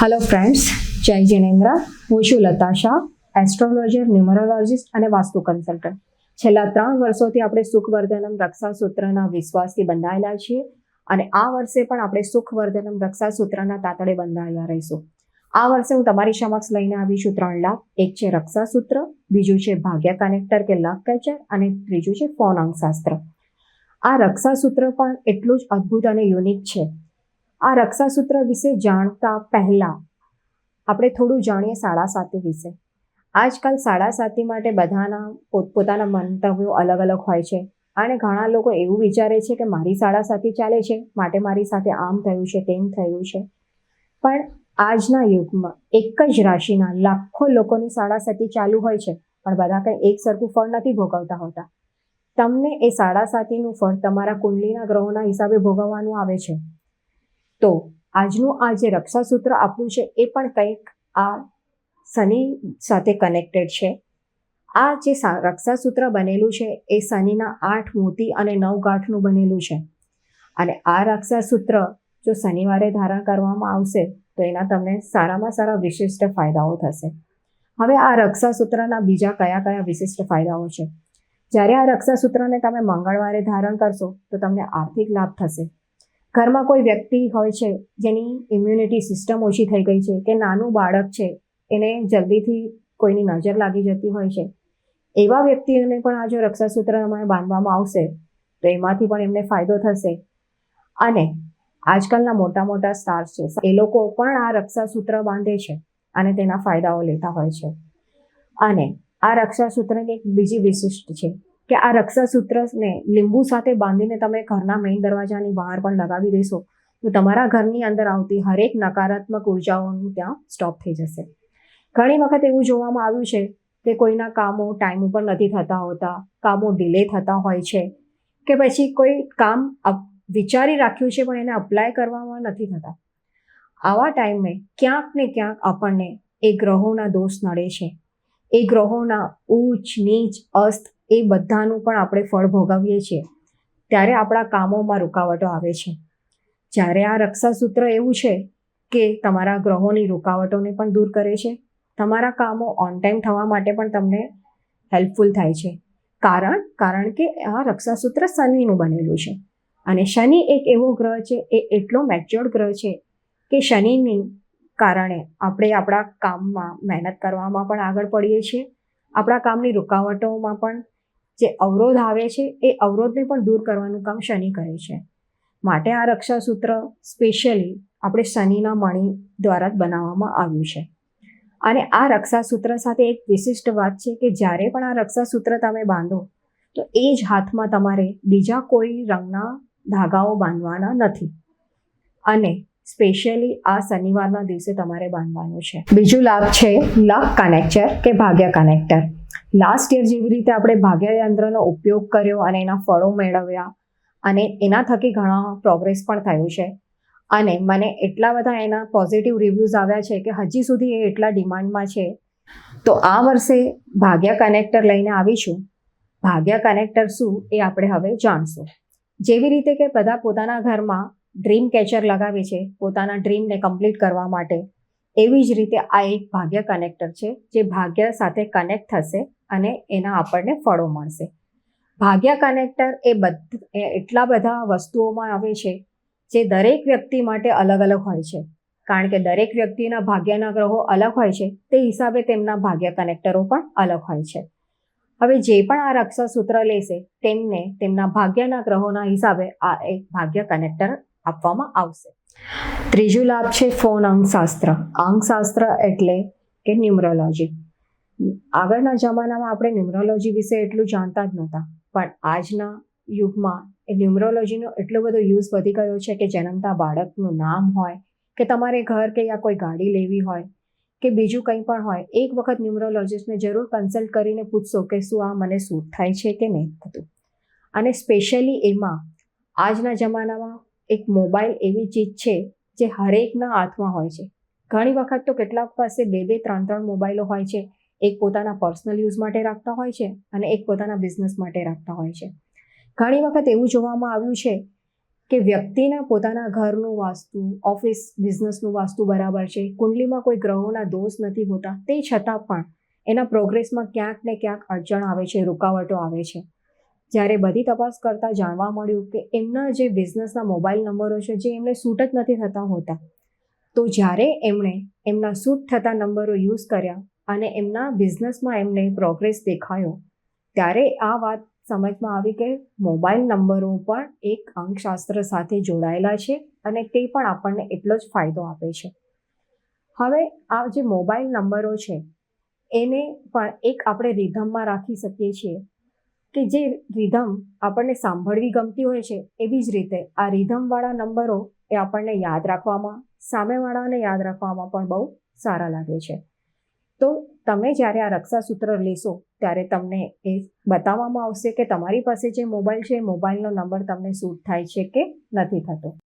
Hello friends જય જિનેન્દ્ર હું છું લતા શાહ એસ્ટ્રોલોજર ન્યુમરોલોજીસ્ટ અને વાસ્તુ કન્સલ્ટન્ટ છેલ્લા ત્રણ વર્ષોથી આપણે સુખવર્ધનમ રક્ષાસૂત્રના વિશ્વાસથી બંધાયેલા છીએ અને આ વર્ષે પણ આપણે સુખવર્ધનમ રક્ષાસૂત્રના તાતડે બંધાયેલા રહીશું. આ વર્ષે હું તમારી સમક્ષ લઈને આવી છું ત્રણ લાભ. એક છે રક્ષાસૂત્ર, બીજું છે ભાગ્ય કનેક્ટર કે લક કેચર અને ત્રીજું છે ફોન અંકશાસ્ત્ર આ રક્ષાસૂત્ર પણ એટલું જ અદ્ભુત અને યુનિક છે આ રક્ષાસૂત્ર વિશે જાણતા પહેલાં આપણે થોડું જાણીએ સાડા સાતી વિશે. આજકાલ સાડા સાતી માટે બધાના પોતપોતાના મંતવ્યો અલગ અલગ હોય છે. અને ઘણા લોકો એવું વિચારે છે કે મારી સાડા સાતી ચાલે છે, માટે મારી સાથે આમ થયું છે, તેમ થયું છે. પણ આજના યુગમાં એક જ રાશિના લાખો લોકોની સાડા સાતી ચાલુ હોય છે, પણ બધા કંઈ એક સરખું ફળ નથી ભોગવતા હોતા. તમને એ સાડા સાતીનું ફળ તમારા કુંડલીના ગ્રહોના હિસાબે ભોગવવાનું આવે છે. તો આજનું આ જે રક્ષાસૂત્ર આપણું છે, એ પણ કંઈક આ શનિ સાથે કનેક્ટેડ છે. આ જે રક્ષાસૂત્ર બનેલું છે, એ શનિના આઠ મોતી અને નવ ગાંઠનું બનેલું છે. અને આ રક્ષાસૂત્ર જો શનિવારે ધારણ કરવામાં આવશે, તો એના તમને સારામાં સારા વિશિષ્ટ ફાયદાઓ થશે. હવે આ રક્ષાસૂત્રના બીજા કયા કયા વિશિષ્ટ ફાયદાઓ છે? જ્યારે આ રક્ષાસૂત્રને તમે મંગળવારે ધારણ કરશો, તો તમને આર્થિક લાભ થશે. ઘરમાં કોઈ વ્યક્તિ હોય છે જેની ઇમ્યુનિટી સિસ્ટમ ઓછી થઈ ગઈ છે કે નાનું બાળક છે, એને જલ્દીથી કોઈની નજર લાગી જતી હોય છે. એવા વ્યક્તિઓને પણ આ જો રક્ષાસૂત્ર બાંધવામાં આવશે, તો એમાંથી પણ એમને ફાયદો થશે. અને આજકાલના મોટા મોટા સ્ટાર્સ છે, એ લોકો પણ આ રક્ષાસૂત્ર બાંધે છે અને તેના ફાયદાઓ લેતા હોય છે. અને આ રક્ષાસૂત્રની એક બીજી વિશિષ્ટ છે કે આ રક્ષાસૂત્રને લીંબુ સાથે બાંધીને તમે ઘરના મેઇન દરવાજાની બહાર પણ લગાવી દેશો, તો તમારા ઘરની અંદર આવતી હરેક નકારાત્મક ઉર્જાઓનું ત્યાં સ્ટોપ થઈ જશે. ઘણી વખત એવું જોવામાં આવ્યું છે કે કોઈના કામો ટાઈમ ઉપર નથી થતા હોતા, કામો ડિલે થતા હોય છે, કે પછી કોઈ કામ વિચારી રાખ્યું છે પણ એને અપ્લાય કરવામાં નથી થતા. આવા ટાઈમે ક્યાંક ને ક્યાંક આપણને એ ગ્રહોના દોષ નડે છે. એ ગ્રહોના ઊંચ, નીચ, અસ્ત એ બધાનું પણ આપણે ફળ ભોગવીએ છીએ, ત્યારે આપણા કામોમાં રૂકાવટો આવે છે. જ્યારે આ રક્ષાસૂત્ર એવું છે કે તમારા ગ્રહોની રૂકાવટોને પણ દૂર કરે છે, તમારા કામો ઓન ટાઈમ થવા માટે પણ તમને હેલ્પફુલ થાય છે. કારણ કારણ કે આ રક્ષાસૂત્ર શનિનું બનેલું છે. અને શનિ એક એવો ગ્રહ છે, એ એટલો મેચ્યોર્ડ ગ્રહ છે કે શનિની કારણે આપણે આપણા કામમાં મહેનત કરવામાં પણ આગળ પડીએ છીએ, આપણા કામની રૂકાવટોમાં પણ જે અવરોધ આવે છે, એ અવરોધને પણ દૂર કરવાનું કામ શનિ કરે છે. માટે આ રક્ષાસૂત્ર સ્પેશિયલી આપણે શનિના મણી દ્વારા જ બનાવવામાં આવ્યું છે. અને આ રક્ષાસૂત્ર સાથે એક વિશિષ્ટ વાત છે કે જ્યારે પણ આ રક્ષાસૂત્ર તમે બાંધો, તો એ જ હાથમાં તમારે બીજા કોઈ રંગના ધાગાઓ બાંધવાના નથી. અને સ્પેશિયલી આ શનિવારના દિવસે તમારે બાંધવાનું છે. બીજું લાભ છે લક કનેક્ટર કે ભાગ્ય કનેક્ટર લાસ્ટ યર જેવી રીતે આપણે ભાગ્યયંત્રનો ઉપયોગ કર્યો અને એના ફળો મેળવ્યા અને એના થકી ઘણા પ્રોગ્રેસ પણ થયું છે. અને મને એટલા બધા એના પોઝિટિવ રિવ્યૂઝ આવ્યા છે કે હજી સુધી એ એટલા ડિમાન્ડમાં છે. તો આ વર્ષે ભાગ્ય કનેક્ટર લઈને આવીશું ભાગ્ય કનેક્ટર શું એ આપણે હવે જાણશું. જેવી રીતે કે બધા પોતાના ઘરમાં ડ્રીમ કેચર લગાવે છે પોતાના ડ્રીમને કમ્પ્લીટ કરવા માટે. એવી જ રીતે આ એક ભાગ્ય કનેક્ટર છે, જે ભાગ્ય સાથે કનેક્ટ થશે અને એના આપણને ફળો મળશે. ભાગ્ય કનેક્ટર એ બધ એટલા બધા વસ્તુઓમાં આવે છે, જે દરેક વ્યક્તિ માટે અલગ અલગ હોય છે. કારણ કે દરેક વ્યક્તિના ભાગ્યના ગ્રહો અલગ હોય છે, તે હિસાબે તેમના ભાગ્ય કનેક્ટરો પણ અલગ હોય છે. હવે જે પણ આ રક્ષાસૂત્ર લેશે, તેમને તેમના ભાગ્યના ગ્રહોના હિસાબે આ એક ભાગ્ય કનેક્ટર આપવામાં આવશે. ત્રીજું લાભ છે ફોન અંકશાસ્ત્ર અંકશાસ્ત્ર એટલે કે ન્યુમરોલોજી. આગળના જમાનામાં આપણે ન્યુમરોલોજી વિશે એટલું જાણતા જ નહોતા. પણ આજના યુગમાં એ ન્યુમરોલોજીનો એટલો બધો યુઝ વધી ગયો છે કે જન્મતા બાળકનું નામ હોય, કે તમારે ઘર કે યા કોઈ ગાડી લેવી હોય, કે બીજું કંઈ પણ હોય, એક વખત ન્યુમરોલોજીસ્ટને જરૂર કન્સલ્ટ કરીને પૂછશો કે શું આ મને સૂટ થાય છે કે નહીં થતું. અને સ્પેશિયલી એમાં, આજના જમાનામાં એક મોબાઈલ એવી ચીજ છે જે હરેકના હાથમાં હોય છે. ઘણી વખત તો કેટલાક પાસે બે બે, ત્રણ ત્રણ મોબાઈલો હોય છે. એક પોતાના પર્સનલ યુઝ માટે રાખતા હોય છે અને એક પોતાના બિઝનેસ માટે રાખતા હોય છે. ઘણી વખત એવું જોવામાં આવ્યું છે કે વ્યક્તિના પોતાના ઘરનું વાસ્તુ, ઓફિસ બિઝનેસનું વાસ્તુ બરાબર છે. કુંડલીમાં કોઈ ગ્રહોના દોષ નથી હોતા. તે છતાં પણ એના પ્રોગ્રેસમાં ક્યાંક ને ક્યાંક અડચણ આવે છે, રૂકાવટો આવે છે. જ્યારે બધી તપાસ કરતાં જાણવા મળ્યું કે એમના જે બિઝનેસના મોબાઈલ નંબરો છે, જે એમને સૂટ જ નથી થતા હોતા. તો જ્યારે એમણે એમના સૂટ થતા નંબરો યુઝ કર્યા અને એમના બિઝનેસમાં એમને પ્રોગ્રેસ દેખાયો, ત્યારે આ વાત સમજમાં આવી કે મોબાઈલ નંબરો પણ એક અંકશાસ્ત્ર સાથે જોડાયેલા છે અને તે પણ આપણને એટલો જ ફાયદો આપે છે. હવે આ જે મોબાઈલ નંબરો છે, એને પણ એક આપણે રિધમમાં રાખી શકીએ છીએ. કે જે રિધમ આપણને સાંભળવી ગમતી હોય છે, એવી જ રીતે આ રિધમવાળા નંબરો એ આપણને યાદ રાખવામાં, સામેવાળાને યાદ રાખવામાં પણ બહુ સારા લાગે છે. તો તમે જ્યારે આ રક્ષાસૂત્ર લેશો, ત્યારે તમને એ બતાવવામાં આવશે કે તમારી પાસે જે મોબાઈલ છે, એ મોબાઈલનો નંબર તમને સૂટ થાય છે કે નથી થતો.